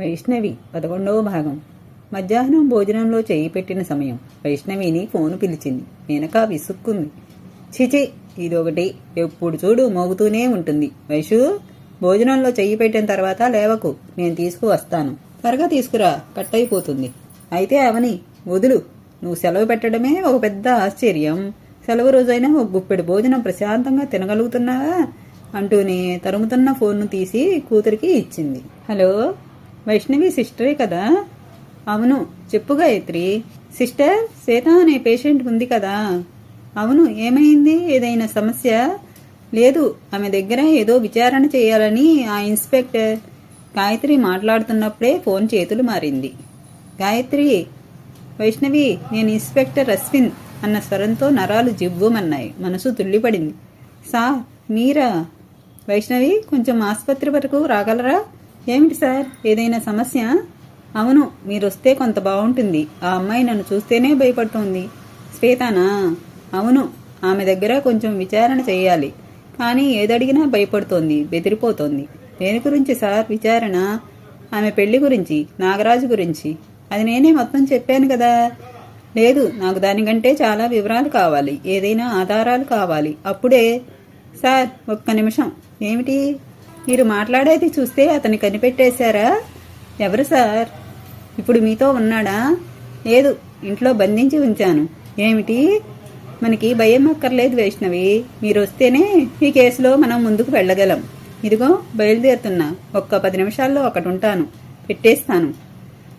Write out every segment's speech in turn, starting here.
వైష్ణవి పదకొండవ భాగం. మధ్యాహ్నం భోజనంలో చేయి పెట్టిన సమయం. వైష్ణవిని ఫోను పిలిచింది. మేనక విసుక్కుంది. చిచి ఇదొకటి. ఎప్పుడు చూడు మోగుతూనే ఉంటుంది. వైషు భోజనంలో చెయ్యి పెట్టిన తర్వాత లేవకు. నేను తీసుకువస్తాను త్వరగా తీసుకురా. కట్ అయిపోతుంది అయితే అవని వదులు. నువ్వు సెలవు పెట్టడమే ఒక పెద్ద ఆశ్చర్యం. సెలవు రోజైనా ఒక గుప్పెడు భోజనం ప్రశాంతంగా తినగలుగుతున్నావా? అంటూనే తరుముతున్న ఫోన్ను తీసి కూతురికి ఇచ్చింది. హలో? వైష్ణవి సిస్టరే కదా? అవును. చెప్పు గాయత్రి సిస్టర్ శ్వేత అనే పేషెంట్ ఉంది కదా? అవును. ఏమైంది? ఏదైనా సమస్య? లేదు. ఆమె దగ్గర ఏదో విచారణ చేయాలని ఆ ఇన్స్పెక్టర్ గాయత్రి మాట్లాడుతున్నప్పుడే ఫోన్ చేతులు మారింది. గాయత్రి వైష్ణవి నేను ఇన్స్పెక్టర్ అశ్విన్ అన్న స్వరంతో నరాలు జివ్వమన్నాయి. మనసు తుల్లిపడింది. సార్ మీరా? వైష్ణవి కొంచెం ఆసుపత్రి వరకు రాగలరా? ఏమిటి సార్? ఏదైనా సమస్య? అవును మీరొస్తే కొంత బాగుంటుంది ఆ అమ్మాయి నన్ను చూస్తేనే భయపడుతోంది. శ్వేతానా? అవును ఆమె దగ్గర కొంచెం విచారణ చేయాలి. కానీ ఏదడిగినా భయపడుతోంది బెదిరిపోతోంది. దేని గురించి సార్ విచారణ? ఆమె పెళ్ళి గురించి నాగరాజు గురించి. అది నేనే మొత్తం చెప్పాను కదా. లేదు నాకు దానికంటే చాలా వివరాలు కావాలి. ఏదైనా ఆధారాలు కావాలి. అప్పుడే సార్ ఒక్క నిమిషం. ఏమిటి? మీరు మాట్లాడేది చూస్తే అతన్ని కనిపెట్టేశారా? ఎవరు సార్? ఇప్పుడు మీతో ఉన్నాడా? లేదు ఇంట్లో బంధించి ఉంచాను. ఏమిటి? మనకి భయం అక్కర్లేదు వైష్ణవి. మీరు వస్తేనే ఈ కేసులో మనం ముందుకు వెళ్ళగలం. ఇదిగో బయలుదేరుతున్నా. ఒక్క పది నిమిషాల్లో ఒకటి ఉంటాను. పెట్టేస్తాను.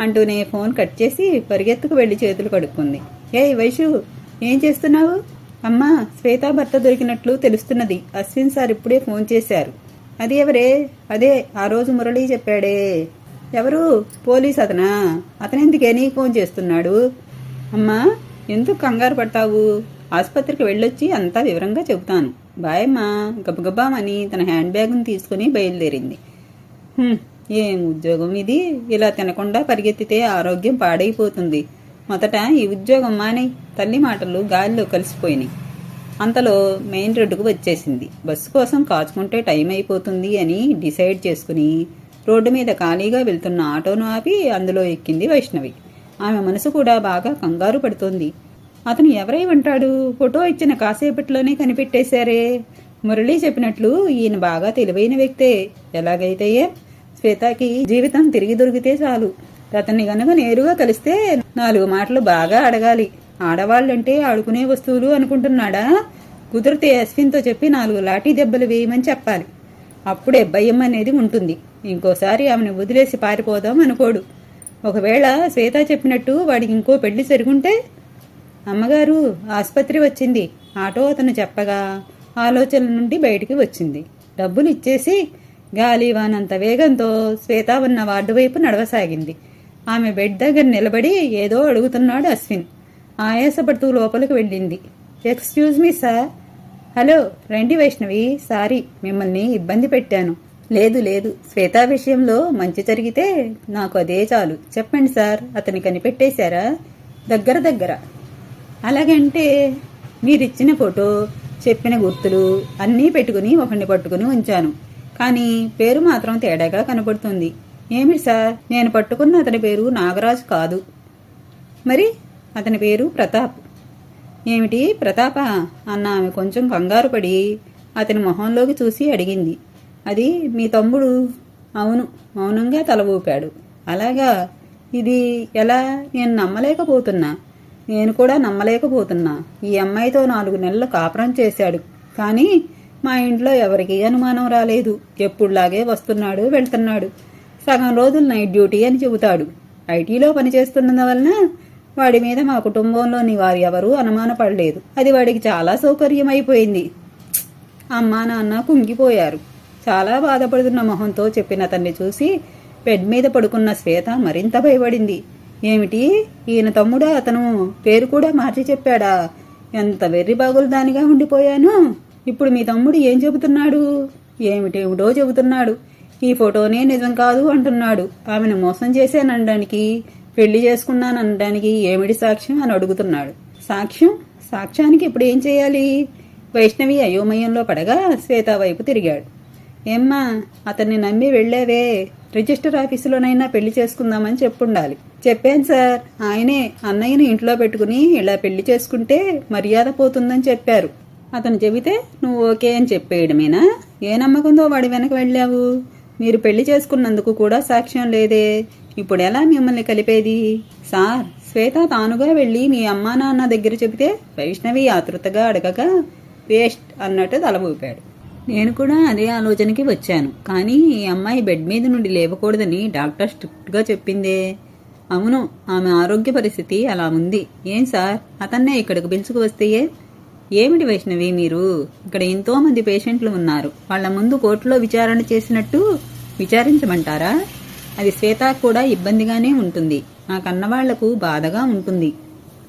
అంటూనే ఫోన్ కట్ చేసి పరిగెత్తుకు వెళ్ళి చేతులు కడుక్కుంది. ఏ వైషు ఏం చేస్తున్నావు? అమ్మా శ్వేతా భర్త దొరికినట్లు తెలుస్తున్నది. అశ్విన్ సార్ ఇప్పుడే ఫోన్ చేశారు. అది ఎవరే? అదే ఆ రోజు మురళి చెప్పాడే. ఎవరు? పోలీస్ అతనా? అతనెందుకే నీకు ఫోన్ చేస్తున్నాడు? అమ్మా ఎందుకు కంగారు పడతావు? ఆసుపత్రికి వెళ్ళొచ్చి అంతా వివరంగా చెబుతాను. బాయమ్మా గబగబామని తన హ్యాండ్ బ్యాగ్ను తీసుకుని బయలుదేరింది. ఏం ఉద్యోగం ఇది? ఇలా తినకుండా పరిగెత్తితే ఆరోగ్యం పాడైపోతుంది. మొదట ఈ ఉద్యోగం మానే. తల్లి మాటలు గాలిలో కలిసిపోయినాయి. అంతలో మెయిన్ రోడ్డుకు వచ్చేసింది. బస్సు కోసం కాచుకుంటే టైం అయిపోతుంది అని డిసైడ్ చేసుకుని రోడ్డు మీద ఖాళీగా వెళ్తున్న ఆటోను ఆపి అందులో ఎక్కింది వైష్ణవి. ఆమె మనసు కూడా బాగా కంగారు పడుతోంది. అతను ఎవరై ఉంటాడు? ఫోటో ఇచ్చిన కాసేపట్లోనే కనిపెట్టేశారే. మురళి చెప్పినట్లు ఈయన బాగా తెలివైన వ్యక్తే. ఎలాగైతే శ్వేతకి జీవితం తిరిగి దొరికితే చాలు. అతన్ని గనుక నేరుగా కలిస్తే నాలుగు మాటలు బాగా అడగాలి. ఆడవాళ్ళంటే ఆడుకునే వస్తువులు అనుకుంటున్నాడా? కుదిరితే అశ్విన్తో చెప్పి నాలుగు లాఠీ దెబ్బలు వేయమని చెప్పాలి. అప్పుడే భయం అనేది ఉంటుంది. ఇంకోసారి ఆమెను వదిలేసి పారిపోదాం అనుకోడు. ఒకవేళ శ్వేత చెప్పినట్టు వాడికి ఇంకో పెళ్ళి జరుగుంటే? అమ్మగారు ఆసుపత్రి వచ్చింది. ఆటో అతను చెప్పగా ఆలోచన నుండి బయటికి వచ్చింది. డబ్బులు ఇచ్చేసి గాలివానంత వేగంతో శ్వేత ఉన్న వార్డు వైపు నడవసాగింది. ఆమె బెడ్ దగ్గర నిలబడి ఏదో అడుగుతున్నాడు అశ్విన్. ఆయాసపడుతూ లోపలికి వెళ్ళింది. Excuse me sir. హలో రండి వైష్ణవి సారీ మిమ్మల్ని ఇబ్బంది పెట్టాను. లేదు లేదు శ్వేత విషయంలో మంచి జరిగితే నాకు అదే చాలు. చెప్పండి సార్ అతని కనిపెట్టేశారా? దగ్గర దగ్గర. అలాగంటే మీరిచ్చిన ఫోటో చెప్పిన గుర్తులు అన్నీ పెట్టుకుని ఒకరిని పట్టుకుని ఉంచాను. కానీ పేరు మాత్రం తేడాగా కనపడుతుంది. ఏమిటి సార్? నేను పట్టుకున్న అతని పేరు నాగరాజు కాదు. మరి అతని పేరు ప్రతాప్. ఏమిటి? ప్రతాప? అన్న ఆమె కొంచెం కంగారు పడి అతని మొహంలోకి చూసి అడిగింది. అది మీ తమ్ముడు? అవును మౌనంగా తల ఊపాడు. అలాగా? ఇది ఎలా? నేను నమ్మలేకపోతున్నా. నేను కూడా నమ్మలేకపోతున్నా. ఈ అమ్మాయితో నాలుగు నెలలు కాపురం చేశాడు. కానీ మా ఇంట్లో ఎవరికీ అనుమానం రాలేదు. ఎప్పుడులాగే వస్తున్నాడు వెళ్తున్నాడు. సగం రోజులు నైట్ డ్యూటీ అని చెబుతాడు. ఐటీలో పనిచేస్తున్నందు వలన వాడి మీద మా కుటుంబంలోని వారు ఎవరూ అనుమానపడలేదు. అది వాడికి చాలా సౌకర్యం అయిపోయింది అమ్మా నాన్న కుంగిపోయారు. చాలా బాధపడుతున్న మొహంతో చెప్పిన అతన్ని చూసి బెడ్ మీద పడుకున్న శ్వేత మరింత భయపడింది. ఏమిటి? ఈయన తమ్ముడా అతను పేరు కూడా మార్చి చెప్పాడా? ఎంత వెర్రి బాగులు దానిగా ఉండిపోయాను? ఇప్పుడు మీ తమ్ముడు ఏం చెబుతున్నాడు? ఏమిటేమిటో చెబుతున్నాడు. ఈ ఫోటోనే నిజం కాదు అంటున్నాడు. ఆమెను మోసం చేశాననడానికి పెళ్ళి చేసుకున్నాననడానికి ఏమిటి సాక్ష్యం అని అడుగుతున్నాడు. సాక్ష్యం? సాక్ష్యానికి ఇప్పుడు ఏం చేయాలి? వైష్ణవి అయోమయంలో పడగా శ్వేత వైపు తిరిగాడు. ఏమ్మా అతన్ని నమ్మి వెళ్ళావే. రిజిస్టర్ ఆఫీసులోనైనా పెళ్ళి చేసుకుందామని చెప్పుండాలి. చెప్పాను సార్. ఆయనే అన్నయ్యని ఇంట్లో పెట్టుకుని ఇలా పెళ్ళి చేసుకుంటే మర్యాద పోతుందని చెప్పారు. అతను చెబితే నువ్వు ఓకే అని చెప్పేయడమేనా? ఏ నమ్మకంతో వాడి వెనక వెళ్ళావు? మీరు పెళ్ళి చేసుకున్నందుకు కూడా సాక్ష్యం లేదే. ఇప్పుడు ఎలా మిమ్మల్ని కలిపేది? సార్ శ్వేత తానుగా వెళ్ళి మీ అమ్మా నాన్న దగ్గర చెబితే వైష్ణవి ఆతృతగా అడగక వేస్ట్ అన్నట్టు తల ఊపాడు. నేను కూడా అదే ఆలోచనకి వచ్చాను. కానీ ఈ అమ్మాయి బెడ్ మీద నుండి లేవకూడదని డాక్టర్ స్ట్రిక్ట్గా చెప్పిందే. అవును ఆమె ఆరోగ్య పరిస్థితి అలా ఉంది. ఏం సార్? అతన్నే ఇక్కడికి పిలుచుకు వస్తేయే ఏమిటి వైష్ణవి మీరు? ఇక్కడ ఎంతోమంది పేషెంట్లు ఉన్నారు. వాళ్ళ ముందు కోర్టులో విచారణ చేసినట్టు విచారించమంటారా? అది శ్వేత కూడా ఇబ్బందిగానే ఉంటుంది. నా కన్నవాళ్ళకు బాధగా ఉంటుంది.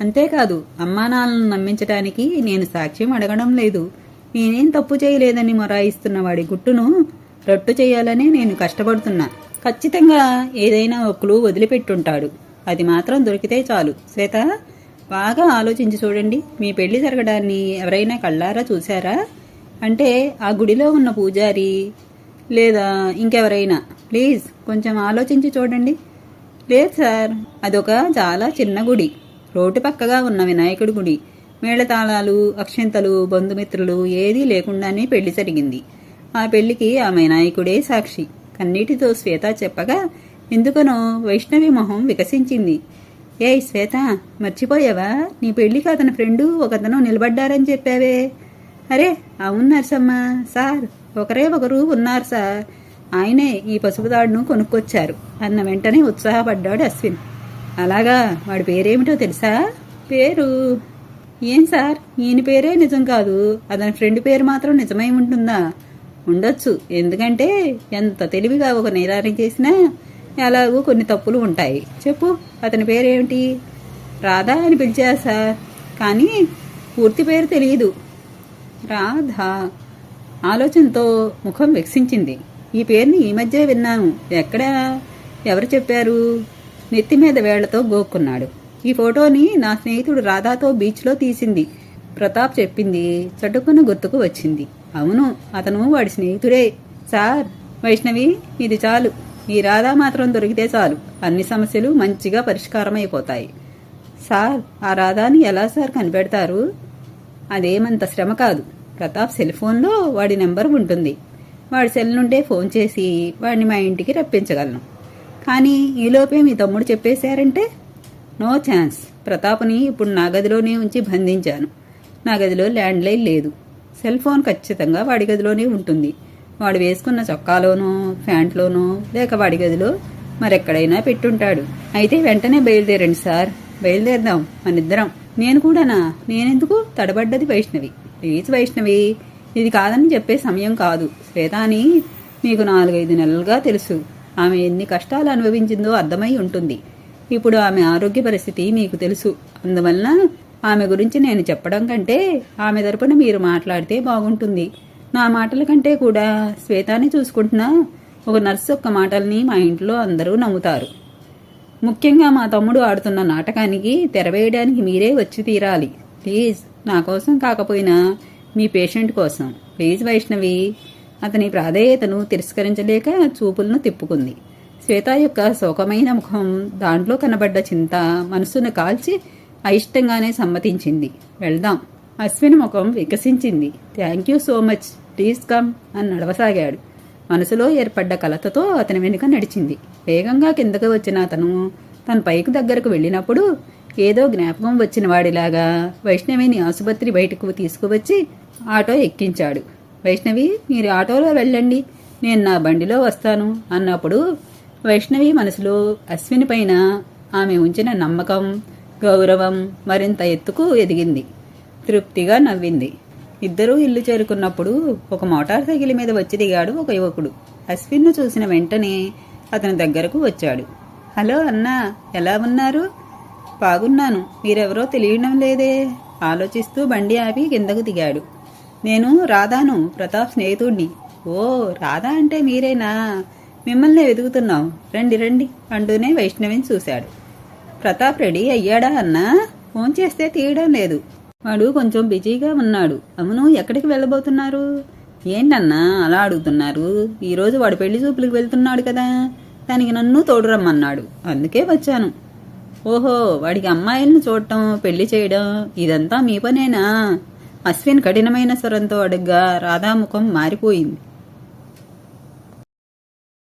అంతేకాదు అమ్మానాన్నలను నమ్మించటానికి నేను సాక్ష్యం అడగడం లేదు. నేనేం తప్పు చేయలేదని మొరాయిస్తున్న వాడి గుట్టును రట్టు చేయాలనే నేను కష్టపడుతున్నా. ఖచ్చితంగా ఏదైనా ఒక క్లూ వదిలిపెట్టుంటాడు. అది మాత్రం దొరికితే చాలు. శ్వేత బాగా ఆలోచించి చూడండి. మీ పెళ్ళి జరగడాన్ని ఎవరైనా కళ్ళారా చూశారా? అంటే ఆ గుడిలో ఉన్న పూజారి లేదా ఇంకెవరైనా? ప్లీజ్ కొంచెం ఆలోచించి చూడండి. లేదు సార్ అదొక చాలా చిన్న గుడి. రోడ్డు పక్కగా ఉన్న వినాయకుడి గుడి. మేళతాళాలు అక్షంతలు బంధుమిత్రులు ఏదీ లేకుండానే పెళ్ళి జరిగింది. ఆ పెళ్ళికి ఆ వినాయకుడే సాక్షి. కన్నీటితో శ్వేత చెప్పగా ఎందుకనో వైష్ణవి మొహం వికసించింది. ఏ శ్వేత మర్చిపోయావా? నీ పెళ్ళికి అతని ఫ్రెండు ఒకతను నిలబడ్డారని చెప్పావే. అరే అవును నర్సమ్మ సార్ ఒకరే ఒకరు ఉన్నారు సార్. ఆయనే ఈ పసుపుదాడును కొనుక్కొచ్చారు. అన్న వెంటనే ఉత్సాహపడ్డాడు అశ్విన్. అలాగా? వాడి పేరేమిటో తెలుసా? పేరు. ఏం సార్? ఈయన పేరే నిజం కాదు. అతని ఫ్రెండ్ పేరు మాత్రం నిజమై ఉంటుందా? ఉండొచ్చు. ఎందుకంటే ఎంత తెలివిగా ఒక నేరాన్ని చేసినా ఎలాగూ కొన్ని తప్పులు ఉంటాయి. చెప్పు అతని పేరేమిటి? రాధా అని పిలిచా సార్. కానీ పూర్తి పేరు తెలియదు రాధా. ఆలోచనతో ముఖం వెక్సించింది. ఈ పేరుని ఈ మధ్య విన్నాను. ఎక్కడ? ఎవరు చెప్పారు? నెత్తి మీద వేళ్ళతో గోక్కున్నాడు. ఈ ఫోటోని నా స్నేహితుడు రాధాతో బీచ్లో తీసింది. ప్రతాప్ చెప్పింది. చటుకున గుర్తుకు వచ్చింది. అవును అతను వాడి స్నేహితుడే. సార్ వైష్ణవి ఇది చాలు. ఈ రాధా మాత్రం దొరికితే చాలు. అన్ని సమస్యలు మంచిగా పరిష్కారం అయిపోతాయి సార్ ఆ రాధాని ఎలా సార్ కనిపెడతారు? అదేమంత శ్రమ కాదు. ప్రతాప్ సెల్ ఫోన్లో వాడి నెంబర్ ఉంటుంది. వాడి సెల్ నుండే ఫోన్ చేసి వాడిని మా ఇంటికి రప్పించగలను. కానీ ఈలోపే మీ తమ్ముడు చెప్పేశారంటే నో ఛాన్స్. ప్రతాప్ని ఇప్పుడు నా గదిలోనే ఉంచి బంధించాను. నా గదిలో ల్యాండ్ లైన్ లేదు. సెల్ ఫోన్ ఖచ్చితంగా వాడి గదిలోనే ఉంటుంది. వాడు వేసుకున్న చొక్కాలోనో ప్యాంట్లోనో లేక వాడి గదిలో మరెక్కడైనా పెట్టుంటాడు. అయితే వెంటనే బయలుదేరండి సార్. బయలుదేరదాం. మనిద్దరం. నేను కూడానా? నేనెందుకు? తడబడ్డది వైష్ణవి. ప్లీజ్ వైష్ణవి ఇది కాదని చెప్పే సమయం కాదు. శ్వేతాని మీకు నాలుగైదు నెలలుగా తెలుసు. ఆమె ఎన్ని కష్టాలు అనుభవించిందో అర్థమై ఉంటుంది. ఇప్పుడు ఆమె ఆరోగ్య పరిస్థితి మీకు తెలుసు. అందువలన ఆమె గురించి నేను చెప్పడం కంటే ఆమె తరపున మీరు మాట్లాడితే బాగుంటుంది. నా మాటల కంటే కూడా శ్వేతాన్ని చూసుకుంటున్న ఒక నర్సు యొక్క మాటల్ని మా ఇంట్లో అందరూ నమ్ముతారు. ముఖ్యంగా మా తమ్ముడు ఆడుతున్న నాటకానికి తెరవేయడానికి మీరే వచ్చి తీరాలి. ప్లీజ్. నా కోసం కాకపోయినా మీ పేషెంట్ కోసం. ప్లీజ్ వైష్ణవి. అతని ప్రాధేయతను తిరస్కరించలేక చూపులను తిప్పుకుంది. శ్వేత యొక్క శోకమైన ముఖం దాంట్లో కనబడ్డ చింత మనసును కాల్చి అయిష్టంగానే సమ్మతించింది. వెళ్దాం. అశ్విని ముఖం వికసించింది. Thank you so much. Please come అని నడవసాగాడు. మనసులో ఏర్పడ్డ కలతతో అతని వెనుక నడిచింది. వేగంగా కిందకు వచ్చిన అతను తన పైకి దగ్గరకు వెళ్ళినప్పుడు ఏదో జ్ఞాపకం వచ్చిన వాడిలాగా వైష్ణవిని ఆసుపత్రి బయటకు తీసుకువచ్చి ఆటో ఎక్కించాడు. వైష్ణవి మీరు ఆటోలో వెళ్ళండి. నేను నా బండిలో వస్తాను అన్నప్పుడు వైష్ణవి మనసులో అశ్విని పైన ఆమె ఉంచిన నమ్మకం గౌరవం మరింత ఎత్తుకు ఎదిగింది. తృప్తిగా నవ్వింది. ఇద్దరూ ఇల్లు చేరుకున్నప్పుడు ఒక మోటార్ సైకిల్ మీద వచ్చి దిగాడు ఒక యువకుడు. అశ్విన్ను చూసిన వెంటనే అతని దగ్గరకు వచ్చాడు. హలో అన్నా ఎలా ఉన్నారు? బాగున్నాను. మీరెవరో తెలియడం లేదే. ఆలోచిస్తూ బండి ఆపి కిందకు దిగాడు. నేను రాధాను ప్రతాప్ స్నేహితుడిని ఓ రాధా అంటే మీరేనా? మిమ్మల్ని వెతుకుతున్నాం. రండి రండి అంటూనే వైష్ణవిని చూశాడు. ప్రతాప్ రెడీ అయ్యాడా అన్నా? ఫోన్ చేస్తే తీయడం లేదు. వాడు కొంచెం బిజీగా ఉన్నాడు. అవును ఎక్కడికి వెళ్ళబోతున్నారు? ఏంటన్నా అలా అడుగుతున్నారు? ఈరోజు వాడు పెళ్ళి చూపులకు వెళ్తున్నాడు కదా. దానికి నన్ను తోడు రమ్మన్నాడు. అందుకే వచ్చాను. ఓహో వాడికి అమ్మాయిలను చూడటం పెళ్ళి చేయడం ఇదంతా మీ పనేనా? అశ్విన్ కఠినమైన స్వరంతో అడుగ్గా రాధాముఖం మారిపోయింది.